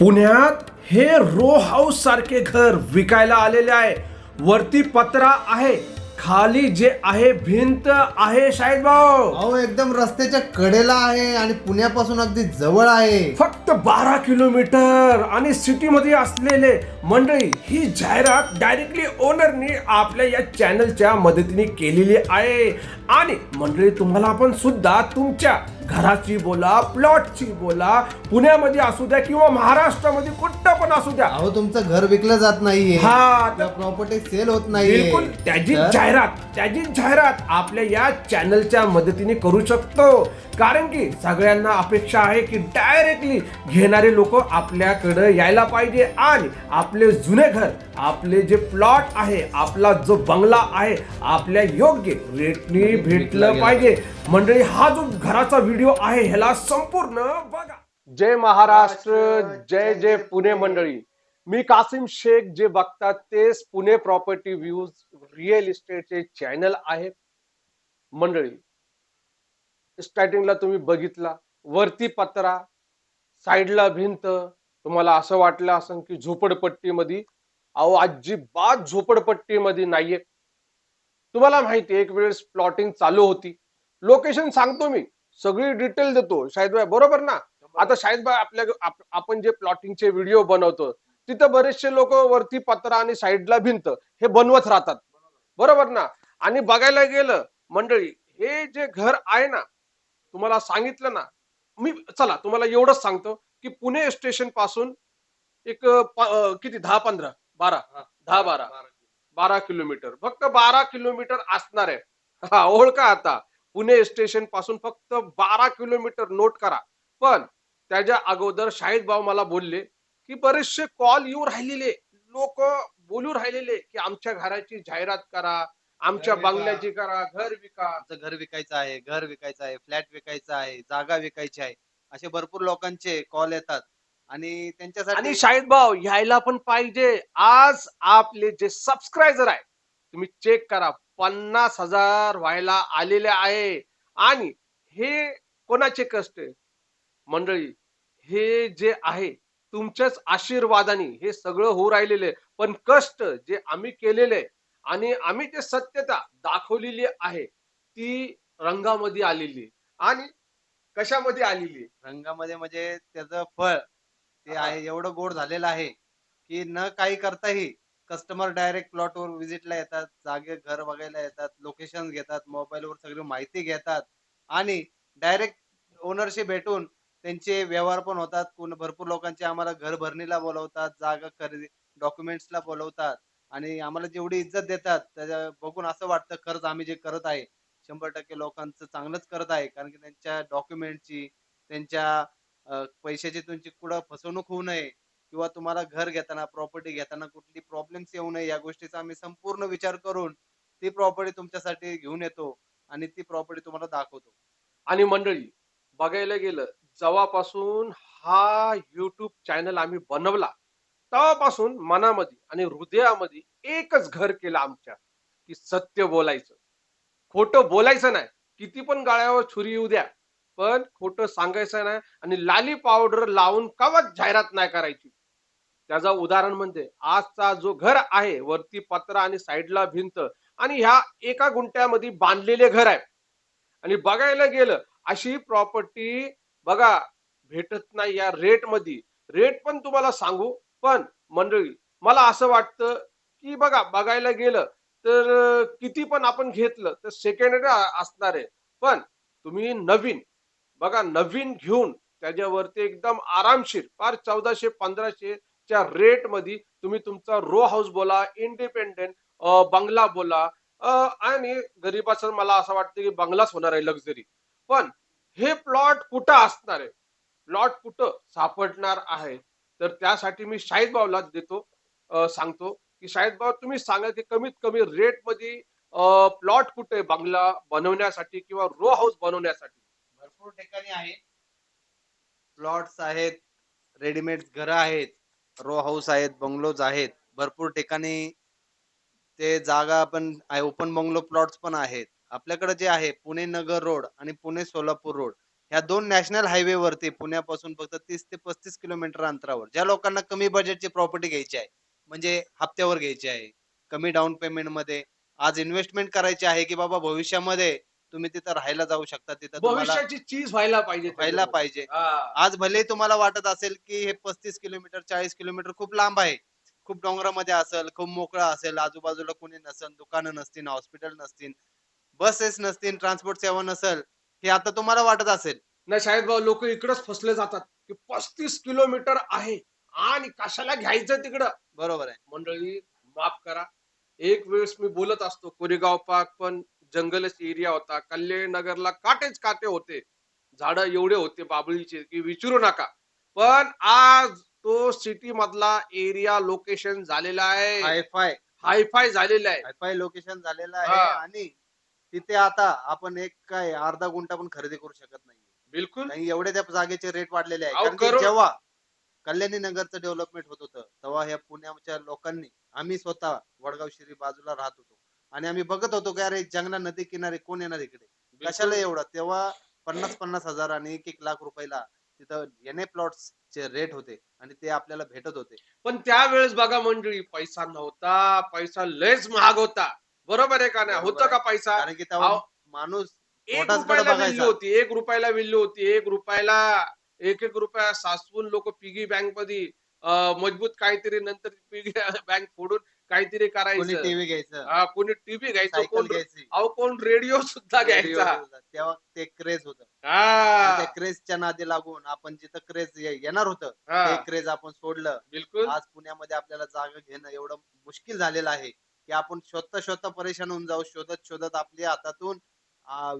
पुण्यात हे row house सारखे घर विकायला आलेले आहे. वरती पत्रा आहे खाली जे आहे भिंत आहे शाहीद भाऊ. अहो एकदम रस्त्याच्या कडेला आहे आणि पुण्यापासून अगदी जवळ आहे. फक्त बारा किलोमीटर आणि सिटीमध्ये असलेले मंडळी ही जाहिरात डायरेक्टली ओनरनी आपल्या या चॅनलच्या मदतीने केलेली आहे. आणि मंडळी तुम्हाला आपण सुद्धा तुमच्या घराची बोला प्लॉटची बोला पुण्यामध्ये असू द्या किंवा महाराष्ट्रामध्ये कुठं पण असू द्या. अहो तुमचं घर विकलं जात नाहीये. हा तर प्रॉपर्टी सेल होत बिलकुल त्याची तर? जाहिरात त्याची जाहिरात आपल्या या चॅनलच्या मदतीने करू शकतो. कारण की सगळ्यांना अपेक्षा आहे की डायरेक्टली घेणारे लोक आपल्याकडे यायला पाहिजे आणि आपले जुने घर आपले जे प्लॉट आहे आपला जो बंगला आहे आपल्या योग्य रेटनी भेटलं पाहिजे. मंडळी हा जो घराचा व्हिडिओ आहे ह्याला संपूर्ण बघा. जय महाराष्ट्र जय जय पुणे मंडळी. मी कासिम शेख जे बघतात तेच पुणे प्रॉपर्टी व्ह्यूज रिअल इस्टेटचे चॅनल आहे मंडळी स्टार्टिंगला तुम्ही बघितला वरती पत्रा साईडला भिंत तुम्हाला असं वाटलं असं की झोपडपट्टीमध्ये अहो अजिबात झोपडपट्टीमध्ये नाहीये. तुम्हाला माहिती एक वेळेस प्लॉटिंग चालू होती. लोकेशन सांगतो मी सगळी डिटेल देतो. शाहिद भाई बरोबर ना? आता शाहिद भाई आपल्या आप- आपण जे प्लॉटिंगचे व्हिडिओ बनवतो तिथं बरेचसे लोक वरती पत्रा आणि साईडला भिंत हे बनवत राहतात. बरोबर ना? आणि बघायला गेलं मंडळी हे जे घर आहे ना तुम्हाला सांगितलं ना मी चला तुम्हाला एवढंच सांगतो की पुणे स्टेशनपासून एक किती? दहा पंधरा बारा. दहा बारा. बारा किलोमीटर. फक्त बारा किलोमीटर असणार आहे. हा ओळखा आता. पुणे स्टेशनपासून फक्त बारा किलोमीटर नोट करा. पण त्याच्या अगोदर शाहिद भाऊ मला बोलले की बरेचसे कॉल येऊ राहिलेले. लोक बोलू राहिलेले की आमच्या घराची जाहिरात करा. आमच्या घर विका. बंगल्याची करा घर विका. आमचं घर विकायचं आहे घर विकायचं आहे फ्लॅट विकायचं आहे जागा विकायची आहे. असे भरपूर लोकांचे कॉल येतात. आणि त्यांच्यासाठी आणि शाहिद भाऊ यायला पण पाहिजे. आज आपले जे सबस्क्रायबर आहे तुम्ही चेक करा. पन्नास हजार व्हायला आलेले आहे. आणि हे कोणाचे कष्ट आहे? मंडळी हे जे आहे तुमच्याच आशीर्वादाने हे सगळं होऊ राहिलेले पण कष्ट जे आम्ही केलेले आणि आम्ही जे सत्यता दाखवलेली आहे ती रंगामध्ये आलेली. आणि कशामध्ये आलेली? रंगामध्ये म्हणजे त्याचं फळ ते. आहे एवढं गोड झालेलं आहे की न काही करताही कस्टमर डायरेक्ट प्लॉटवर व्हिजिटला येतात जागे घर बघायला येतात लोकेशन घेतात मोबाईलवर सगळी माहिती घेतात आणि डायरेक्ट ओनरशी भेटून त्यांचे व्यवहार पण होतात कोण भरपूर लोकांचे आम्हाला घर भरणीला बोलवतात जागा खरेदी डॉक्युमेंट्सला बोलवतात आणि आम्हाला जेवढी इज्जत देतात त्याच्या बघून असं वाटतं खरंच आम्ही जे करत आहे शंभर टक्के लोकांचं चांगलंच करत आहे कारण की त्यांच्या डॉक्युमेंटची त्यांच्या पैशाची तुमची कुठं फसवणूक होऊ नये किंवा तुम्हाला घर घेताना प्रॉपर्टी घेताना कुठली प्रॉब्लेम्स येऊ नये या गोष्टीचा आम्ही संपूर्ण विचार करून ती प्रॉपर्टी तुमच्यासाठी घेऊन येतो आणि ती प्रॉपर्टी तुम्हाला दाखवतो. आणि मंडळी बघायला गेलं जेव्हापासून हा युट्यूब चॅनल आम्ही बनवला. तेव्हापासून मनामध्ये आणि हृदयामध्ये एकच घर केलं आमच्या की सत्य बोलायचं. खोटं बोलायचं नाही. किती पण गाळ्यावर छुरी येऊ द्या पण खोटं सांगायचं नाही आणि लाली पावडर लावून कवच जाहिरात नाही करायची. त्याचा उदाहरण म्हणजे आजचा जो घर आहे वरती पत्रा आणि साईडला भिंत आणि ह्या एका गुंट्यामध्ये बांधलेले घर आहे. आणि बघायला गेलं अशी प्रॉपर्टी बघा भेटत नाही या रेटमध्ये. रेट पण तुम्हाला सांगू पण मंडळी मला असं वाटतं की बघा बघायला गेलं तर किती पण आपण घेतलं तर सेकंड हँड असणार आहे. पण तुम्ही नवीन बघा नवीन घेऊन त्याच्यावरती एकदम आरामशीर फार चौदाशे पंधराशे च्या रेटमध्ये तुम्ही तुमचा रो हाऊस बोला इंडिपेंडेंट बंगला बोला आणि गरीबाचं मला असं वाटतं की बंगलाच होणार आहे लक्झरी पण हे प्लॉट कुठं असणार आहे? प्लॉट कुठं सापडणार आहे? तर त्यासाठी मी शाहीद भावला देतो सांगतो की शाहीद भाव तुम्ही सांगा की कमीत कमी रेटमध्ये प्लॉट कुठे बंगला बनवण्यासाठी किंवा रो हाऊस बनवण्यासाठी? भरपूर ठिकाणी आहे प्लॉट्स आहेत रेडीमेड घरं आहेत रो हाऊस आहेत बंगलोज आहेत. भरपूर ठिकाणी ते जागा पण आहे ओपन बंगलो प्लॉट्स पण आहेत. आपल्याकडे जे आहे पुणे नगर रोड आणि पुणे सोलापूर रोड ह्या दोन नॅशनल हायवे वरती पुण्यापासून फक्त तीस ते पस्तीस किलोमीटर अंतरावर ज्या लोकांना कमी बजेटची प्रॉपर्टी घ्यायची आहे म्हणजे हप्त्यावर घ्यायची आहे कमी डाऊन पेमेंटमध्ये आज इन्व्हेस्टमेंट करायची आहे की बाबा भविष्यामध्ये तुम्ही तिथं राहायला जाऊ शकता तिथं भविष्याची चीज व्हायला पाहिजे व्हायला पाहिजे. आज भले तुम्हाला वाटत असेल की हे पस्तीस किलोमीटर चाळीस किलोमीटर खूप लांब आहे खूप डोंगरामध्ये असेल खूप मोकळा असेल आजूबाजूला कोणी नसेल दुकानं नसतील हॉस्पिटल नसतील बसेस नसतील ट्रान्सपोर्ट सेवा नसेल हे आता तुम्हाला वाटत असेल. नाही शाहिद भाऊ लोक इकडंच फसले जातात की पस्तीस किलोमीटर आहे आणि कशाला घ्यायचं तिकडं? बरोबर आहे. मंडळी माफ करा. एक वेळेस मी बोलत असतो कोरेगाव पार्क पण जंगलच एरिया होता. कल्याण नगरला काटेच काटे होते. झाड एवढे होते बाबळीचे की विचारू नका. पण आज तो सिटी मधला एरिया लोकेशन झालेला आहे. हायफाय. हायफाय झालेला आहे. हायफाय लोकेशन झालेलं आहे हा. आणि तिथे आता आपण एक काय अर्धा गुंठा पण खरेदी करू शकत नाही बिलकुल. नाही एवढे त्या जागेचे रेट वाढलेले आहे. अहो, कारण की करोड- जेव्हा कल्याणी नगरचं डेव्हलपमेंट होत होतं तेव्हा ह्या पुण्याच्या लोकांनी आम्ही स्वतः वडगाव शिरी बाजूला राहत होतो. आणि आम्ही बघत होतो की अरे जंगला नदी किनारे कोण येणार इकडे? कशाला एवढं? तेव्हा पन्नास पन्नास हजार आणि एक एक लाख रुपयाला तिथं एन ए प्लॉट्स चे रेट होते आणि ते आपल्याला भेटत होते. पण त्यावेळेस बघा मंडळी पैसा नव्हता पैसा लयच महाग होता. बरोबर आहे का नाही? होतं का. पैसा? कारण की तेव्हा अहो, माणूस एक रुपयाला. विल्ली होती एक रुपयाला विल्ली होती एक रुपयाला एक एक रुपया साचवून लोक पिगी बँकमध्ये मजबूत काहीतरी नंतर पिगी बँक फोडून काहीतरी करायचं. टीव्ही घ्यायचं. कोणी टीव्ही घ्यायचं कोण घ्यायची. अहो कोण रेडिओ सुद्धा घ्यायचा. तेव्हा ते क्रेज होत. त्या क्रेजच्या नादी लागून आपण जिथं क्रेज येणार होतं ते क्रेज आपण सोडलं. बिलकुल. आज पुण्यामध्ये आपल्याला जागा घेणं एवढं मुश्किल झालेलं आहे. की आपण शोधता शोधता परेशान होऊन जाऊ शोधत शोधत आपल्या हातातून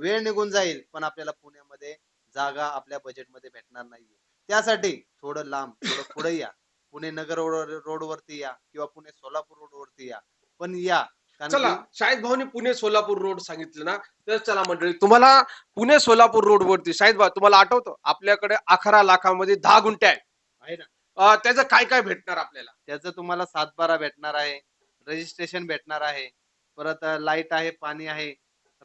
वेळ निघून जाईल पण आपल्याला पुण्यामध्ये जागा आपल्या बजेटमध्ये भेटणार नाहीये. त्यासाठी थोडं लांब थोडं पुढे या. पुणे नगर रोड वरती या किंवा पुणे सोलापूर रोड वरती या. पण या चला शाहिद भाऊने पुणे सोलापूर रोड सांगितलं ना तर चला मंडळी तुम्हाला पुणे सोलापूर रोड वरती शाहिद भाऊ तुम्हाला आठवतं? आपल्याकडे अकरा लाखामध्ये दहा गुंठे आहे ना. त्याचं काय काय भेटणार आपल्याला? त्याचं तुम्हाला सातबारा भेटणार आहे. रजिस्ट्रेशन भेटणार आहे. परत लाइट आहे पाणी आहे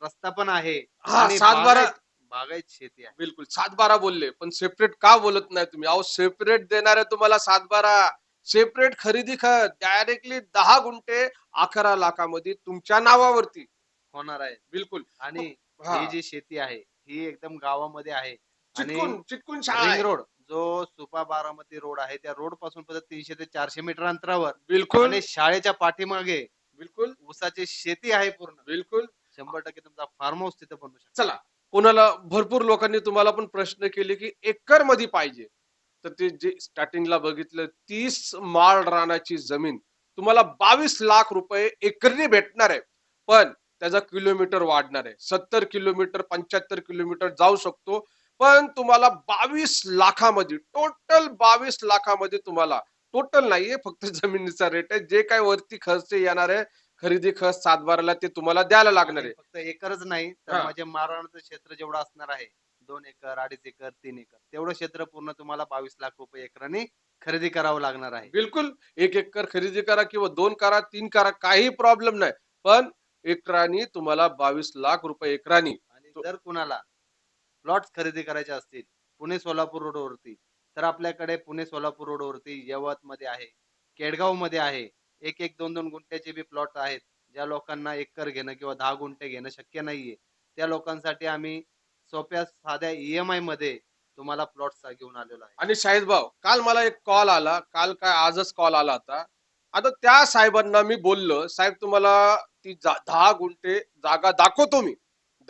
रस्ता पण आहे हा, आणि सातबारा- बागायत बागायत शेती आहे. बिलकुल सात बारा बोलले. पण सेपरेट का बोलत नाही तुम्ही? अहो सेपरेट देणार आहे तुम्हाला सात बारा. सेपरेट खरेदी खत डायरेक्टली दहा गुंठे अकरा लाखामध्ये तुमच्या नावावरती. होणार आहे. बिलकुल. आणि हा. ही जी शेती आहे ही एकदम गावामध्ये आहे. आणि चिटकून चिटकून शाळा रिंग आहे. रोड जो सुपा बारामती रोड आहे त्या रोडपासून फक्त तीनशे ते चारशे मीटर अंतरावर बिलकुल. आणि शाळेच्या पाठीमागे बिलकुल. ऊसाची शेती आहे पूर्ण. बिलकुल. शंभर टक्के तुमचा फार्म हाऊस तिथे बनवू शकतो. चला कोणाला भरपूर लोकांनी तुम्हाला पण प्रश्न केले की एकरमध्ये पाहिजे. तर ते जे स्टार्टिंगला बघितलं तीस माळ रानाची जमीन तुम्हाला बावीस लाख रुपये एकरने भेटणार आहे. पण त्याचा किलोमीटर वाढणार आहे. सत्तर किलोमीटर पंच्याहत्तर किलोमीटर जाऊ शकतो. पण तुम्हाला बावीस लाखामध्ये टोटल बावीस लाखामध्ये तुम्हाला टोटल नाहीये फक्त जमिनीचा रेट आहे. जे काय वरती खर्च येणार आहे खरेदी खर्च सातबाराला ते तुम्हाला द्यायला लागणार आहे. फक्त एकरच नाही तर हा. माझे मारणाचं क्षेत्र जेवढं असणार आहे दोन एकर अडीच एकर तीन एकर तेवढं क्षेत्र पूर्ण तुम्हाला बावीस लाख रुपये एकराने खरेदी करावं लागणार आहे. बिलकुल एक एकर खरेदी करा किंवा दोन करा तीन करा काही प्रॉब्लेम नाही. पण एकरानी तुम्हाला बावीस लाख रुपये एकरानी. आणि तो- जर कुणाला प्लॉट्स खरेदी करायचे असतील पुणे सोलापूर रोडवरती तर आपल्याकडे पुणे सोलापूर रोडवरती यवत मध्ये आहे केडगावमध्ये आहे. एक एक दोन दोन गुंठ्याचे बी प्लॉट आहेत. ज्या लोकांना एकर घेणं किंवा दहा गुंठे घेणं शक्य नाहीये. त्या लोकांसाठी आम्ही सोप्या साध्या ईएमआयमध्ये तुम्हाला प्लॉट घेऊन आलेलो आहे. आणि शाहिद भाऊ काल मला एक कॉल आला. काल काय आजच कॉल आला होता. आता त्या साहेबांना मी बोललो. साहेब तुम्हाला ती दहा गुंठे जागा दाखवतो मी.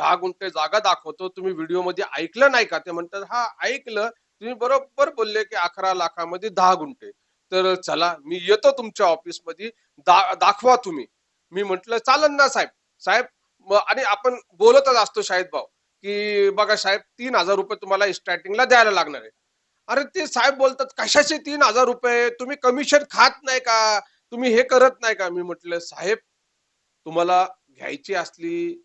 दहा गुंठे जागा दाखवतो. तुम्ही व्हिडिओमध्ये ऐकलं नाही का? ते म्हणतात हा ऐकलं. तुम्ही बरोबर बोलले की अकरा लाखामध्ये दहा गुंठे. तर चला मी येतो तुमच्या ऑफिसमध्ये दा- दाखवा तुम्ही. मी म्हंटल चालन ना साहेब. साहेब आणि आपण बोलतच असतो शाहिद भाऊ की बघा साहेब तीन हजार रुपये तुम्हाला स्टार्टिंगला द्यायला लागणार आहे. अरे ते साहेब बोलतात कशाचे तीन हजार रुपये? तुम्ही कमिशन खात नाही का? तुम्ही हे करत नाही का? मी म्हटलं साहेब तुम्हाला घ्यायची असली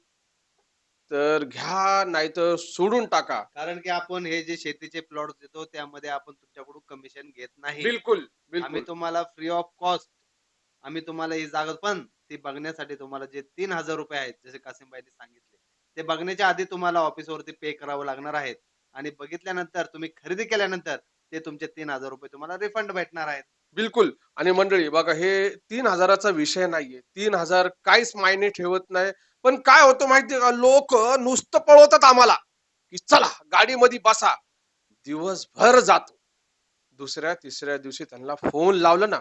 तर घ्या नाही तर सोडून टाका. कारण की आपण हे जे शेतीचे प्लॉट देतो त्यामध्ये आपण तुमच्याकडून कमिशन घेत नाही. बिलकुल आम्ही बिलकुल तुम्हाला फ्री ऑफ कॉस्ट आम्ही तुम्हाला ही जागा पण ती बघण्यासाठी तुम्हाला जे तीन हजार रुपये आहेत जसे कासिमबाईंनी सांगितले ते बघण्याच्या आधी तुम्हाला ऑफिस वरती पे करावं लागणार आहेत. आणि बघितल्यानंतर तुम्ही खरेदी केल्यानंतर ते तुमचे तीन हजार रुपये तुम्हाला रिफंड भेटणार आहेत. बिलकुल. आणि मंडळी बघा हे तीन हजाराचा विषय नाहीये. तीन हजार काहीच मायने ठेवत नाही. पण काय होतं माहितीये का? लोक नुसतं पळवतात आम्हाला की चला गाडीमध्ये बसा. दिवसभर जातो. दुसऱ्या तिसऱ्या दिवशी त्यांना फोन लावलं ना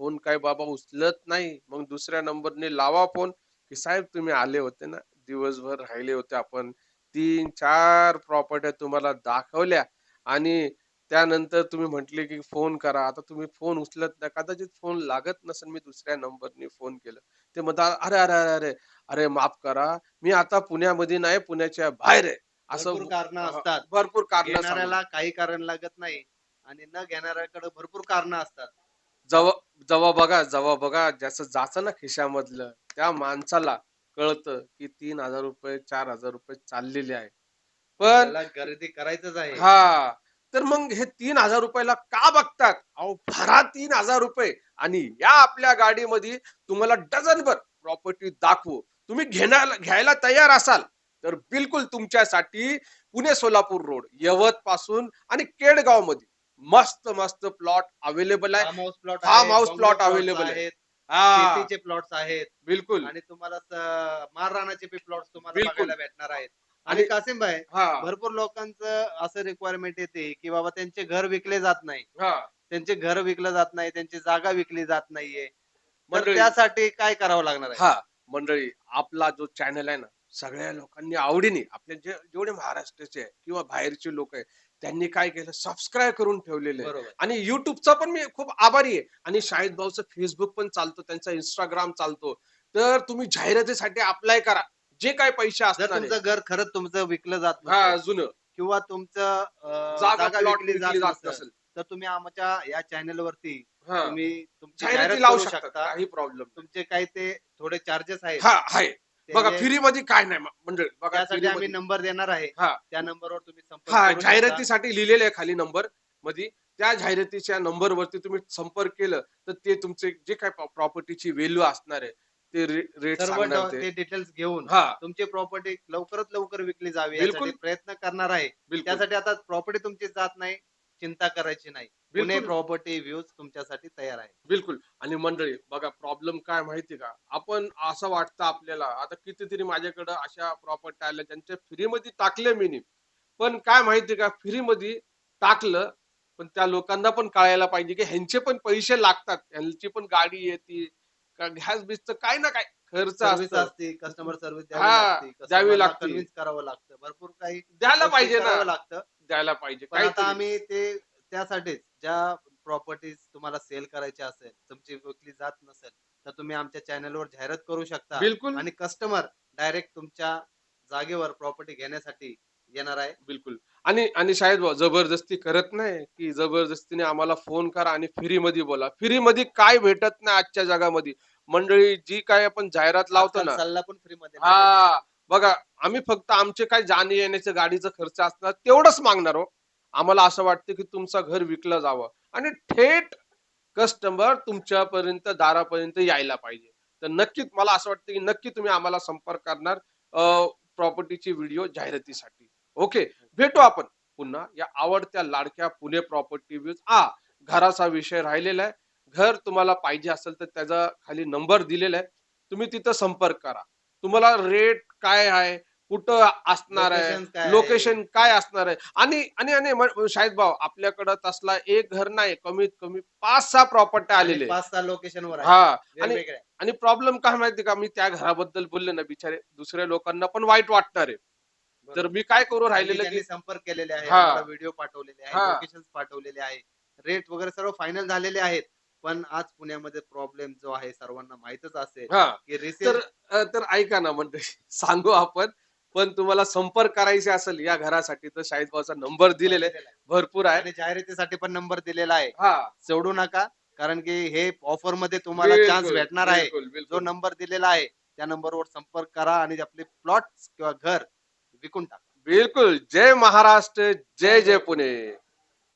फोन काय बाबा उचलत नाही. मग दुसऱ्या नंबरने लावा फोन की साहेब तुम्ही आले होते ना? दिवसभर राहिले होते आपण. तीन चार प्रॉपर्ट्या तुम्हाला दाखवल्या आणि त्यानंतर तुम्ही म्हटले की फोन करा. आता तुम्ही फोन उचलत नाही. कदाचित फोन लागत नसेल. मी दुसऱ्या नंबरने फोन केलं. ते म्हणतात अरे अरे अरे अरे अरे माफ करा मी आता पुण्यामध्ये नाही पुण्याच्या बाहेर आहे. असं भरपूर कारण असतात. भरपूर कारण काही कारण लागत नाही आणि न घेणाऱ्याकडे भरपूर कारण असतात. जेव्हा जेव्हा बघा जेव्हा बघा ज्याचं जाचं ना खिशामधलं त्या माणसाला कळतं की तीन हजार रुपये चार हजार रुपये चाललेले आहे. पण खरेदी करायचंच आहे. हा तर मग हे तीन हजार रुपयाला का बघतात? अहो भरा तीन हजार रुपये आणि या आपल्या गाडीमध्ये तुम्हाला डझनभर प्रॉपर्टी दाखवू. तुम्ही घेण्याला घ्यायला तयार असाल तर बिलकुल तुमच्यासाठी पुणे सोलापूर रोड यवत पासून आणि केडगावमध्ये मस्त मस्त प्लॉट अवेलेबल आहे. Farm house plot plot available आहे. आहेत हा. शेतीचे प्लॉट्स आहेत. बिलकुल. आणि तुम्हाला माररानाचे प्लॉट तुम्हाला. बघायला भेटणार आहेत. आणि कासिम भाई हा. भरपूर लोकांचं असं रिक्वायरमेंट येते की बाबा त्यांचे घर विकले जात नाही. त्यांचे घर विकलं जात नाही त्यांची जागा विकली जात नाहीये. मंडळी. त्यासाठी काय करावं लागणार आहे? हा. मंडळी आपला जो चॅनल आहे ना सगळ्या लोकांनी आवडीने आपले जे जेवढे महाराष्ट्राचे आहे किंवा बाहेरचे लोक आहे त्यांनी काय केलं? सबस्क्राईब करून ठेवलेले. बरोबर. आणि युट्यूबचा पण मी खूप आभारी आहे. आणि शाहिद भाऊचं फेसबुक पण चालतो त्यांचा इंस्टाग्राम चालतो. तर तुम्ही जाहिरातीसाठी अप्लाय करा. जे काय पैसे जर असतात तुमचं घर खरंच तुमचं विकलं जात हा नसेल जुनं. किंवा तुमचं अं, जागा जागा प्लॉट विकली जात जात नसेल नसेल. तर तुम्ही आमच्या या चॅनल वरती हा. तुम्ही तुमची जाहिराती जाहिरात लावू करू शकता काही प्रॉब्लेम तुमचे काही ते थोडे चार्जेस आहेत. हा आहे. बघा फ्री मध्ये काय नाही मंडळी बघा त्यासाठी free आम्ही मध्ये- नंबर देणार आहे. हा. त्या नंबरवर तुम्ही संपर्क हा करू शकता. जाहिरातीसाठी लिहिलेले आहे खाली नंबरमध्ये त्या जाहिरातीच्या नंबर वरती तुम्ही संपर्क केलं तर ते तुमचे जे काय प्रॉपर्टीची व्हॅल्यू असणार आहे ते रेट सर्व सांगणार ड- ते. ते डिटेल्स घेऊन हा. तुमची प्रॉपर्टी लवकरात लवकर विकली जावी बिलकुल. यासाठी प्रयत्न करणार आहे. बिलकुल. त्यासाठी आता प्रॉपर्टी तुमची जात नाही. चिंता करायची नाही. पुणे प्रॉपर्टी व्ह्यूज तुमच्यासाठी तयार आहे बिलकुल. आणि मंडळी बघा प्रॉब्लेम काय माहिती का? आपण असं वाटतं आपल्याला आता कितीतरी माझ्याकडे अशा प्रॉपर्टी आल्या ज्यांच्या फ्रीमध्ये टाकले मी. पण काय माहिती का? फ्रीमध्ये टाकलं पण त्या लोकांना पण कळायला पाहिजे की ह्यांचे पण पैसे लागतात. ह्यांची पण गाडी येते. का गॅस बीसचं काय ना काय खर्च सर्व्हिस असतं. असते कस्टमर सर्व्हिस हा, द्यावी लागते. कन्व्हिन्स करावं लागतं. भरपूर काही द्यायला पाहिजे करावं ना लागतं. द्यायला पाहिजे पण आता. आम्ही ते त्यासाठीच ज्या प्रॉपर्टीज तुम्हाला सेल करायच्या असेल तुमची विकली जात नसेल तर तुम्ही आमच्या चॅनलवर जाहिरात करू शकता. बिलकुल. आणि कस्टमर डायरेक्ट तुमच्या जागेवर प्रॉपर्टी घेण्यासाठी येणार आहे. बिलकुल. आणि आणि शायद जबरदस्ती करत नाही की जबरदस्तीने आम्हाला फोन करा आणि फ्री मध्ये बोला. फ्री मध्ये काय भेटत नाही आजच्या जगामध्ये. मंडळी जी काय आपण जाहिरात लावतो ना. सल्ला पण फ्री मध्ये. हा. बघा आम्ही फक्त आमचे काय जाणे येण्याचे गाडीचा खर्च असणार तेवढंच मागणार हो. आम्हाला असं वाटतं की तुमचं घर विकलं जावं. आणि थेट कस्टमर तुमच्यापर्यंत दारापर्यंत यायला पाहिजे. तर नक्कीच मला असं वाटतं की नक्की तुम्ही आम्हाला संपर्क करणार प्रॉपर्टीची व्हिडिओ जाहिरातीसाठी. ओके भेटू आपण पुन्हा या आवडत्या लाडक्या पुणे प्रॉपर्टी व्ह्यूज आ घराचा विषय राहिलेला आहे. घर तुम्हाला पाहिजे असेल तर त्याचा खाली नंबर दिलेला आहे. तुम्ही तिथं संपर्क करा. तुम्हाला रेट काय आहे? कुठं असणार आहे? लोकेशन काय असणार आहे? आणि आणि आणि शाहिद भाऊ आपल्याकडं तसला एक घर नाही. कमीत कमी पाच सहा प्रॉपर्टी आलेले. पाच सहा लोकेशन वर आहे. हा. आणि आणि प्रॉब्लेम काय माहिती का? मी त्या घराबद्दल बोलले ना बिचारे. दुसऱ्या लोकांना पण वाईट वाटणार. आहे तर मी काय करू राहिलेलं की संपर्क केलेले आहे. व्हिडिओ पाठवलेले आहे. लोकेशन पाठवलेले आहे. रेट वगैरे सर्व फायनल झालेले आहेत. पण आज पुण्यामध्ये प्रॉब्लेम जो आहे सर्वांना माहितच असेल की रिसेल तर ऐका ना म्हणजे सांगू आपण पण तुम्हाला संपर्क करायचे असेल या घरासाठी तर शाहिद भाऊचा नंबर दिलेला आहे. भरपूर आहे. आणि जाहिरातीसाठी पण नंबर दिलेला आहे. हा. सोडू नका कारण की हे ऑफरमध्ये तुम्हाला चान्स भेटणार आहे. बिलकुल, जो. नंबर दिलेला आहे त्या नंबरवर संपर्क करा आणि आपले प्लॉट किंवा घर विकून टाका. बिलकुल. जय महाराष्ट्र जय जय पुणे.